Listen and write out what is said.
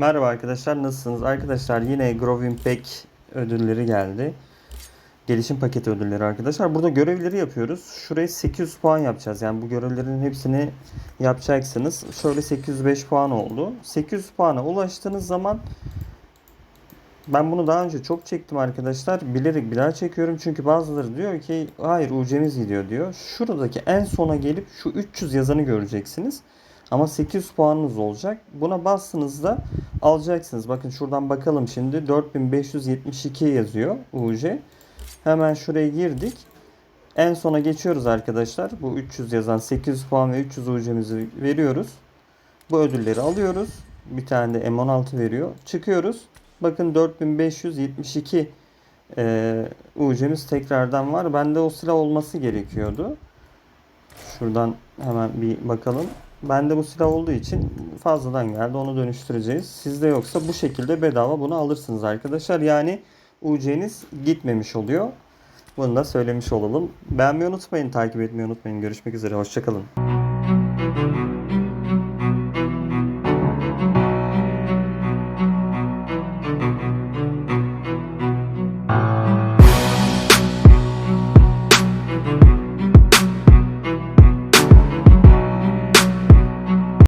Merhaba arkadaşlar nasılsınız? Arkadaşlar yine Growing Pack ödülleri geldi. Gelişim paketi ödülleri arkadaşlar. Burada görevleri yapıyoruz. Şuraya 800 puan yapacağız. Yani bu görevlerin hepsini yapacaksınız. Şöyle 805 puan oldu. 800 puana ulaştığınız zaman ben bunu daha önce çok çektim arkadaşlar. Bilerek bir daha çekiyorum. Çünkü bazıları diyor ki hayır UC'miz gidiyor diyor. Şuradaki en sona gelip şu 300 yazanı göreceksiniz. Ama 800 puanınız olacak. Buna bastığınızda alacaksınız. Bakın şuradan bakalım şimdi. 4572 yazıyor UC. Hemen şuraya girdik. En sona geçiyoruz arkadaşlar. Bu 300 yazan 800 puan ve 300 UC'mizi veriyoruz. Bu ödülleri alıyoruz. Bir tane de M16 veriyor. Çıkıyoruz. Bakın 4572 e, UC'miz tekrardan var. Bende o silah olması gerekiyordu. Şuradan hemen bir bakalım. Bende bu silah olduğu için fazladan geldi. Onu dönüştüreceğiz. Sizde yoksa bu şekilde bedava bunu alırsınız arkadaşlar. Yani UC'niz gitmemiş oluyor. Bunu da söylemiş olalım. Beğenmeyi unutmayın, takip etmeyi unutmayın. Görüşmek üzere, hoşçakalın.